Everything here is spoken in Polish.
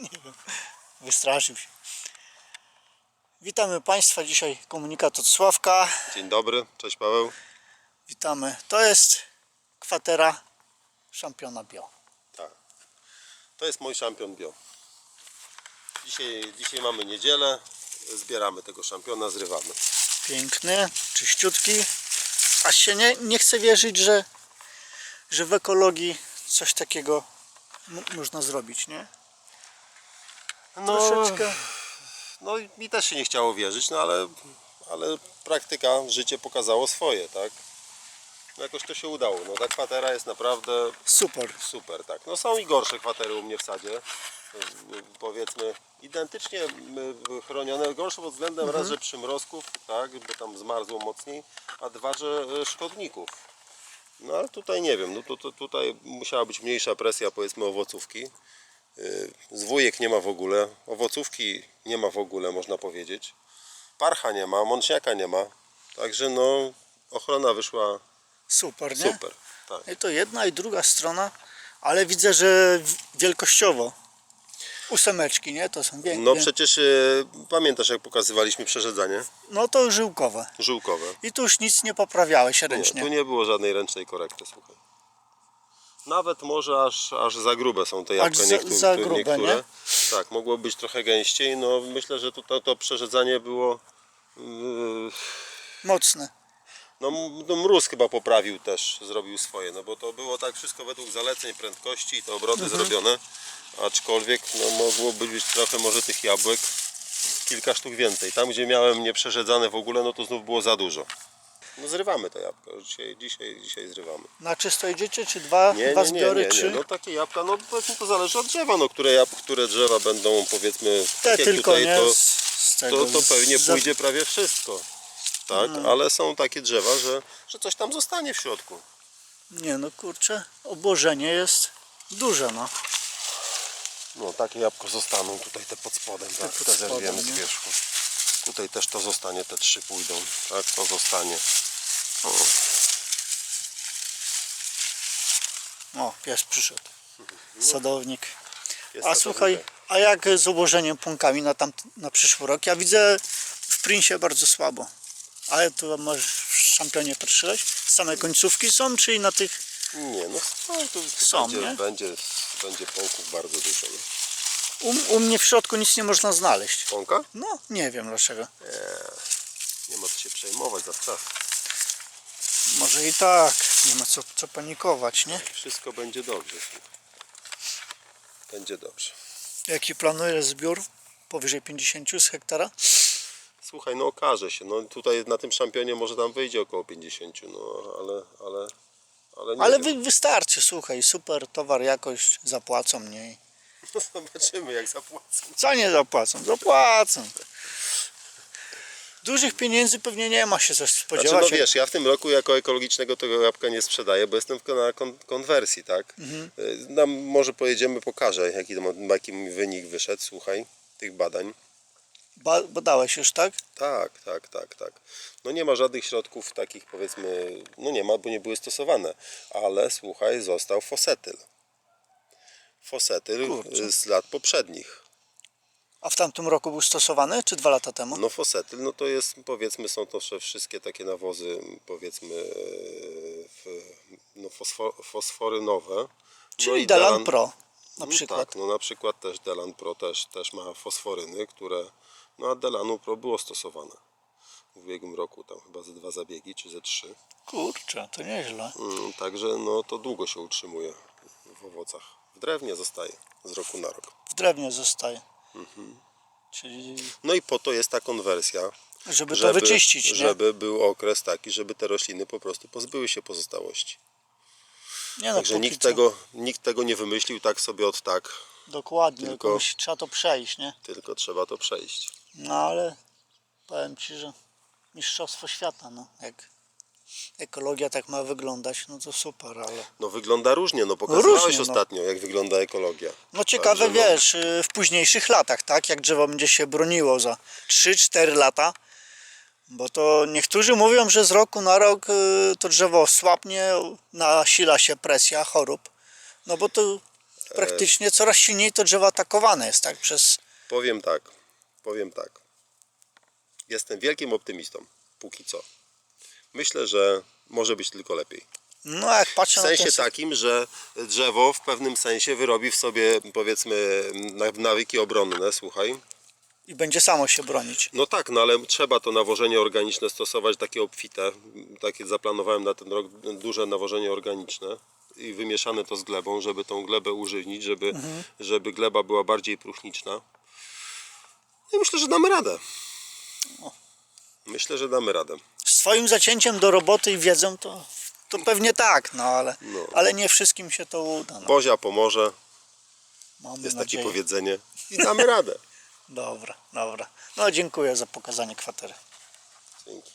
Nie wiem. Wystraszył się. Witamy Państwa. Dzisiaj komunikat od Sławka. Dzień dobry, cześć Paweł. Witamy. To jest kwatera szampiona bio. Tak. To jest mój szampion bio. Dzisiaj, dzisiaj mamy niedzielę, zbieramy tego szampiona, zrywamy. Piękny, czyściutki. Aż się nie, nie chce wierzyć, że, że w ekologii coś takiego można zrobić, nie? Troszeczkę. no i mi też się nie chciało wierzyć, no ale, ale praktyka, życie pokazało swoje, tak? No jakoś to się udało. No ta kwatera jest naprawdę Super. super, tak. No są i gorsze kwatery u mnie w sadzie. Y, Powiedzmy identycznie y, chronione, gorsze pod względem raz, że przymrozków, tak, bo tam zmarzło mocniej, a dwa, że y, szkodników. No ale tutaj nie wiem, no to, to tutaj musiała być mniejsza presja powiedzmy owocówki. Y, Zwójek nie ma w ogóle, owocówki nie ma w ogóle można powiedzieć. Parcha nie ma, mączniaka nie ma. Także no ochrona wyszła Super, nie? super. Tak. I to jedna i druga strona, ale widzę, że wielkościowo ósemeczki, nie? To są wie, No przecież y, pamiętasz jak pokazywaliśmy przerzedzanie no to żyłkowe. żółkowe. I tu już nic nie poprawiałeś Nie, ręcznie. tu nie było żadnej ręcznej korekty, słuchaj. Nawet może aż, aż za grube są te jabłka za- niektóre. za grube, niektóre. nie? Tak, mogło być trochę gęściej. No myślę, że to, to, przerzedzanie było. Yy, Mocne. no, no mróz chyba poprawił też, zrobił swoje, no bo to było tak wszystko według zaleceń prędkości i te obroty Mhm. zrobione, aczkolwiek no, mogło być trochę może tych jabłek kilka sztuk więcej. Tam gdzie miałem nieprzerzedzane w ogóle, no to znów było za dużo. No zrywamy te jabłka, dzisiaj, dzisiaj, dzisiaj zrywamy. Na czysto idziecie, czy dwa, Nie, dwa nie, nie, zbiory, nie, czy... nie. No takie jabłka, no powiedzmy to zależy od drzewa, no które, jab, które drzewa będą powiedzmy Te tak jak tylko, tutaj, nie? to, z, tego, to, to pewnie z- pójdzie prawie wszystko. Tak, Mhm. ale są takie drzewa, że, że coś tam zostanie w środku. Nie no kurczę, obłożenie jest duże no. No takie jabłko zostaną tutaj te pod spodem, tak, pod te zerwiemy z wierzchu. Tutaj też to zostanie, te trzy pójdą, tak, to zostanie. O, pies przyszedł. Sadownik. A słuchaj, tabelka. a jak z obłożeniem pąkami na, tam, na przyszły rok? Ja widzę w Princie bardzo słabo. Ale tu masz w szampionie patrzyłeś? Same końcówki są, czy i na tych... Nie, no są, tu Są, będzie, nie? będzie, będzie pąków bardzo dużo. Nie? U, u mnie w środku nic nie można znaleźć. Pąka? No, nie wiem dlaczego. Nie ma co się przejmować za czas. Może i tak, nie ma co, co panikować, nie? Wszystko będzie dobrze. Będzie dobrze. Jaki planujesz zbiór? Powyżej 50 z hektara? Słuchaj, no okaże się. No tutaj na tym szampionie może tam wyjdzie około 50, no ale, ale, ale nie Ale wy, wystarczy, słuchaj, super towar, jakość, zapłacą mniej. No, zobaczymy jak zapłacą. Co nie zapłacą? Zapłacą. Dużych pieniędzy pewnie nie ma się coś Znaczy, spodziewać. no wiesz, ja w tym roku jako ekologicznego tego jabłka nie sprzedaję, bo jestem w- na kon konwersji, tak? Mhm. Y, Nam może pojedziemy, pokażę jaki, jaki mi wynik wyszedł, słuchaj, tych badań. Ba badałeś już, tak? Tak, tak, tak, tak. No nie ma żadnych środków takich powiedzmy, no nie ma, bo nie były stosowane, ale słuchaj, został fosetyl. Fosetyl Kurczę. y, z lat poprzednich. A w tamtym roku był stosowany, czy dwa lata temu? No fosetyl, no to jest powiedzmy są to wszystkie takie nawozy powiedzmy w, no fosfor, fosforynowe. Czyli no Delan Pro na no przykład. Tak, no na przykład też Delan Pro też, też ma fosforyny, które, no a Delanu Pro było stosowane w ubiegłym roku, tam chyba ze dwa zabiegi, czy ze trzy. Kurczę, to nieźle. Mm, Także no to długo się utrzymuje w owocach. W drewnie zostaje z roku na rok. W drewnie zostaje. Mhm. Czyli No i po to jest ta konwersja, żeby, to wyczyścić, nie? żeby był okres taki, żeby te rośliny po prostu pozbyły się pozostałości. nie no, Także nikt co. tego, nikt tego nie wymyślił tak sobie od tak, Dokładnie, tylko- tylko... trzeba to przejść, nie? tylko trzeba to przejść. No ale powiem Ci, że mistrzostwo świata, no. Jak ekologia tak ma wyglądać, no to super, ale... No wygląda różnie, no pokazywałeś różnie, no. ostatnio jak wygląda ekologia. No ciekawe, Także no- wiesz, y, w późniejszych latach, tak? Jak drzewo będzie się broniło za 3-4 lata. Bo to niektórzy mówią, że z roku na rok y, to drzewo słabnie, nasila się presja chorób. No bo to Praktycznie coraz silniej to drzewo atakowane jest, tak? Przez. Powiem tak, powiem tak. Jestem wielkim optymistą, póki co. Myślę, że może być tylko lepiej. No jak W patrzę na sensie ten takim, że drzewo w pewnym sensie wyrobi w sobie powiedzmy na- nawyki obronne, słuchaj. i będzie samo się bronić. No tak, no ale trzeba to nawożenie organiczne stosować, takie obfite. Takie zaplanowałem na ten rok duże nawożenie organiczne i wymieszane to z glebą, żeby tą glebę używnić, żeby, żeby gleba była bardziej próchniczna. No i myślę, że damy radę. Myślę, że damy radę. Z Twoim zacięciem do roboty i wiedzą to, to pewnie tak, no ale, No. ale nie wszystkim się to uda. No. Bozia pomoże, Mamy jest nadzieję. takie powiedzenie i damy radę. Dobra, dobra. No dziękuję za pokazanie kwatery. Dzięki.